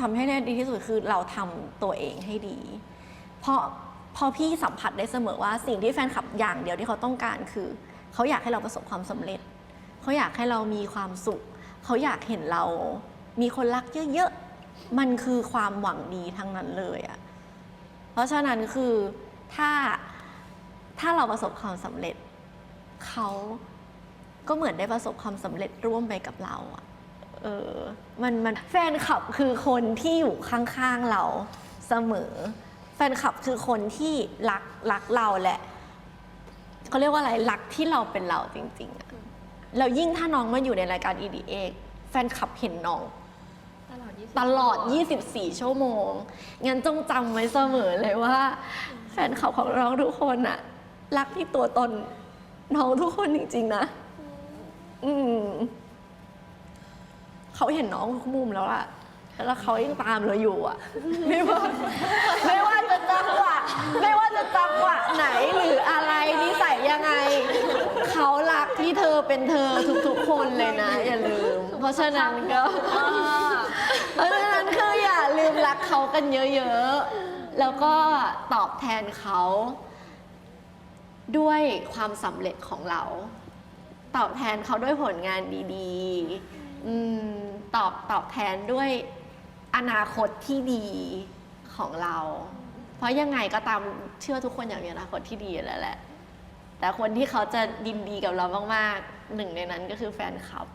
ทำให้ได้ดีที่สุดคือเราทำตัวเองให้ดี เพราะพอพี่สัมผัสได้เสมอว่าสิ่งที่แฟนคลับอย่างเดียวที่เขาต้องการคือ เขาอยากให้เราประสบความสำเร็จ เขาอยากให้เรามีความสุข เขาอยากเห็นเรามีคนรักเยอะๆ มันคือความหวังดีทั้งนั้นเลยอะเพราะฉะนั้นคือถ้าถ้าเราประสบความสำเร็จ เขาก็เหมือนได้ประสบความสำเร็จร่วมไปกับเราอะ เออมันมันแฟนคลับคือคนที่อยู่ข้างๆเราเสมอ แฟนคลับคือคนที่รักรักเราแหละเขาเรียกว่าอะไรรักที่เราเป็นเราจริงๆอะแล้วยิ่งถ้าน้องมาอยู่ในรายการ EDA แฟนคลับเห็นน้องตลอด20ตลอด 24 ชั่วโมง งั้นจงจำไว้เสมอเลยว่า แฟนคลับของเราทุกคนอะรักที่ตัวตนน้องทุกคนจริงๆนะ อืม เขาเห็นน้องทุกมุมแล้วล่ะ แล้วเขายังตามเราอยู่อะ ไม่ว่าไม่ว่าจะจังหวะไม่ว่าจะจังหวะไหนหรืออะไรนิสัยยังไง เขารักที่เธอเป็นเธอทุกๆคนเลยนะ อย่าลืม เพราะฉะนั้นก็เพราะฉะนั้นคืออย่าลืมรักเขากันเยอะๆ แล้วก็ตอบแทนเขา ด้วยความสำเร็จของเรา ตอบแทนเขาด้วยผลงานดีๆ อืมตอบตอบแทนด้วยอนาคตที่ดีของเรา เพราะยังไงก็ตามเชื่อทุกคนอยากมีอนาคตที่ดีอยู่แล้วแหละ แต่คนที่เขาจะดินดีกับเรามากๆหนึ่งในนั้นก็คือแฟนคลับ